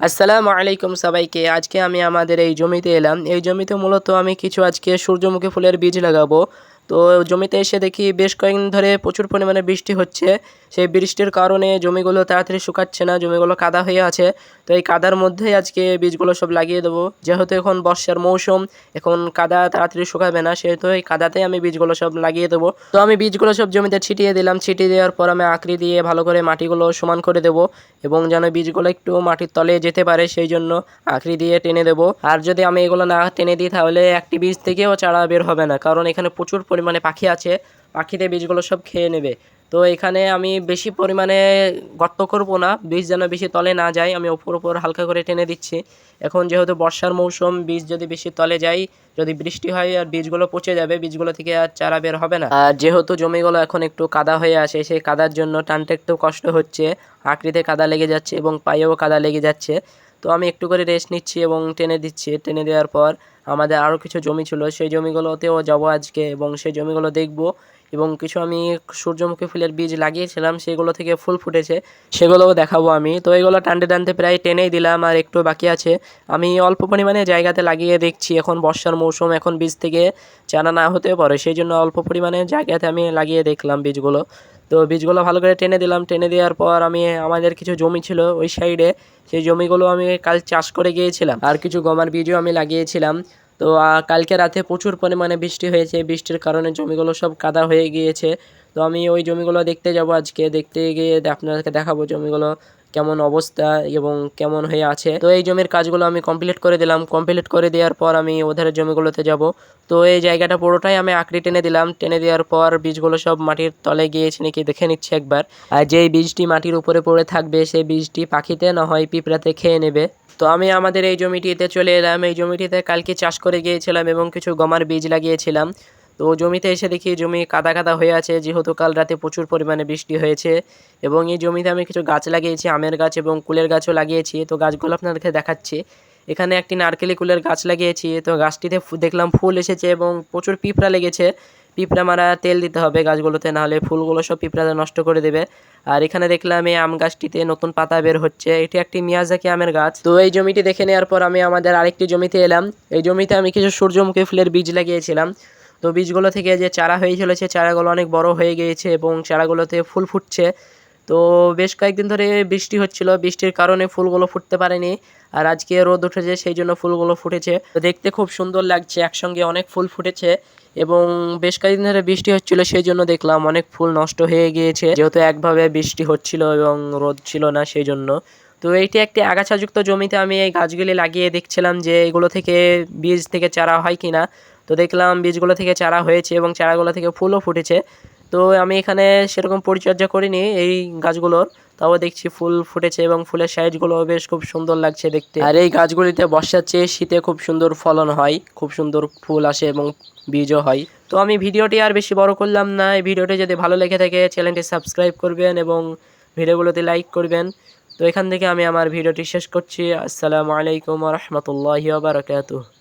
আসসালামু আলাইকুম সবাইকে। আজকে আমি আমাদের এই জমিতে এলাম। এই জমিতে মূলত আমি কিছু আজকে সূর্যমুখী ফুলের বীজ লাগাবো। তো জমিতে এসে দেখি বেশ কয়েকদিন ধরে প্রচুর পরিমাণে বৃষ্টি হচ্ছে। সেই বৃষ্টির কারণে জমিগুলো তাড়াতাড়ি শুকাচ্ছে না, জমিগুলো কাদা হয়ে আছে। তো এই কাদার মধ্যেই আজকে বীজগুলো সব লাগিয়ে দেবো। যেহেতু এখন বর্ষার মৌসুম, এখন কাদা তাড়াতাড়ি শুকাবে না, সেহেতু এই কাদাতেই আমি বীজগুলো সব লাগিয়ে দেবো। তো আমি বীজগুলো সব জমিতে ছিটিয়ে দিলাম। ছিটিয়ে দেওয়ার পর আমি আঁকড়ি দিয়ে ভালো করে মাটিগুলো সমান করে দেবো এবং যেন বীজগুলো একটু মাটির তলে যেতে পারে, সেই জন্য আঁকড়ি দিয়ে টেনে দেবো। আর যদি আমি এগুলো না টেনে দিই, তাহলে একটি বীজ থেকেও চারা বের হবে না, কারণ এখানে প্রচুর পরিমাণে পাখি আছে পাখিতে বীজগুলো সব খেয়ে নেবে। তো এখানে আমি বেশি পরিমাণে গর্ত করব না, বীজ যেন বেশি তলে না যায়, আমি ওপর ওপর হালকা করে টেনে দিচ্ছি। এখন যেহেতু বর্ষার মৌসুম, বীজ যদি বেশি তলে যায়, যদি বৃষ্টি হয় আর বীজগুলো পচে যাবে, বীজগুলো থেকে আর চারা বের হবে না। আর যেহেতু জমিগুলো এখন একটু কাদা হয়ে আসে সেই কাদার জন্য টানতে একটু কষ্ট হচ্ছে আকৃতে কাদা লেগে যাচ্ছে এবং পায়েও কাদা লেগে যাচ্ছে। তো আমি একটু করে রেস্ট নিচ্ছি এবং টেনে দিচ্ছি। টেনে দেওয়ার পর আমাদের আরও কিছু জমি ছিল। সেই জমিগুলোতেও যাব আজকে এবং সেই জমিগুলো দেখব। এবং কিছু আমি সূর্যমুখী ফুলের বীজ লাগিয়েছিলাম, সেগুলো থেকে ফুল ফুটেছে, সেগুলোও দেখাবো আমি। তো এগুলো টানতে টানতে প্রায় টেনেই দিলাম আর একটু বাকি আছে। আমি অল্প পরিমাণে জায়গাতে লাগিয়ে দেখছি, এখন বর্ষার মৌসুম, এখন বীজ থেকে চারা না হতেও পারে, সেই জন্য অল্প পরিমাণে জায়গাতে আমি লাগিয়ে দেখলাম বীজগুলো। তো বীজগুলো ভালো করে টেনে দিলাম, টেনে দেওয়ার পর আমি, আমাদের কিছু জমি ছিল ওই সাইডে, সেই জমিগুলো আমি কাল চাষ করে গিয়েছিলাম। আর কিছু গমার বীজও আমি লাগিয়েছিলাম। তো কালকে রাতে প্রচুর পরিমাণে বৃষ্টি হয়েছে। বৃষ্টির কারণে জমিগুলো সব কাদা হয়ে গিয়েছে। তো আমি ওই জমিগুলো দেখতে যাব আজকে। দেখতে গিয়ে আপনাদেরকে দেখাবো জমিগুলো। কেমন অবস্থা এবং কেমন হয়ে আছে। তো এই জমির কাজগুলো আমি কমপ্লিট করে দিলাম। কমপ্লিট করে দেওয়ার পর আমি ওধারের জমিগুলোতে যাব। তো এই জায়গাটা পুরোটাই আমি আঁকড়ি টেনে দিলাম। টেনে দেওয়ার পর বীজগুলো সব মাটির তলে গিয়েছে নাকি দেখে নিচ্ছি একবার। আর যেই বীজটি মাটির উপরে পড়ে থাকবে, সেই বীজটি পাখিতে, না হয় পিঁপড়াতে খেয়ে নেবে। তো আমি আমাদের এই জমিটিতে চলে এলাম। এই জমিটিতে কালকে চাষ করে গিয়েছিলাম এবং কিছু গমার বীজ লাগিয়েছিলাম। তো জমিতে এসে দেখি জমি কাদা কাদা হয়ে আছে, যেহেতু কাল রাতে প্রচুর পরিমাণে বৃষ্টি হয়েছে এবং এই জমিতে আমি কিছু গাছ লাগিয়েছি, আমের গাছ এবং কুলের গাছও লাগিয়েছি। তো গাছগুলো আপনাদেরকে দেখাচ্ছি। এখানে একটি নারকেলি কুলের গাছ লাগিয়েছি। তো গাছটিতে দেখলাম ফুল এসেছে এবং প্রচুর পিঁপড়া লেগেছে। পিঁপড়া মারা তেল দিতে হবে গাছগুলোতে, নাহলে ফুলগুলো সব পিঁপড়া নষ্ট করে দেবে। আর এখানে দেখলাম এই আম গাছটিতে নতুন পাতা বের হচ্ছে। এটি একটি মিয়াজাকি আমের গাছ। তো এই জমিটি দেখে নেওয়ার পর আমি আমাদের আরেকটি জমিতে এলাম। এই জমিতে আমি কিছু সূর্যমুখী ফুলের বীজ লাগিয়েছিলাম। তো বীজগুলো থেকে যে চারা হয়েছিল চলেছে, চারাগুলো অনেক বড় হয়ে গিয়েছে এবং চারাগুলোতে ফুল ফুটছে। তো বেশ কয়েকদিন ধরে বৃষ্টি হচ্ছিল, বৃষ্টির কারণে ফুলগুলো ফুটতে পারেনি আর আজকে রোদ উঠেছে, সেই জন্য ফুলগুলো ফুটেছে। তো দেখতে খুব সুন্দর লাগছে, একসঙ্গে অনেক ফুল ফুটেছে এবং বেশ কয়েকদিন ধরে বৃষ্টি হচ্ছিল, সেই জন্য দেখলাম অনেক ফুল নষ্ট হয়ে গিয়েছে। যেহেতু একভাবে বৃষ্টি হচ্ছিল এবং রোদ ছিল না, সেই জন্য। তো এইটি একটি আগাছাযুক্ত জমিতে আমি এই গাছগুলি লাগিয়ে দেখছিলাম যে এগুলো থেকে বীজ থেকে চারা হয় কিনা। তো দেখলাম বীজগুলো থেকে চারা হয়েছে এবং চারাগুলো থেকে ফুলও ফুটেছে। তো আমি এখানে সেরকম পরিচর্যা করিনি এই গাছগুলোর। তাও দেখছি ফুল ফুটেছে এবং ফুলের সাইজগুলো বেশ খুব সুন্দর লাগছে দেখতে। আর এই গাছগুলিতে বর্ষার চেয়ে শীতে খুব সুন্দর ফলন হয় খুব সুন্দর ফুল আসে এবং বীজও হয়। তো আমি ভিডিওটি আর বেশি বড় করলাম না এই ভিডিওটি যদি ভালো লেগে থাকে চ্যানেলটি সাবস্ক্রাইব করবেন এবং ভিডিওগুলোতে লাইক করবেন। তো এখান থেকে আমি আমার ভিডিওটি শেষ করছি। আসসালামু আলাইকুম রহমতুল্লাহ বারকাতুহ।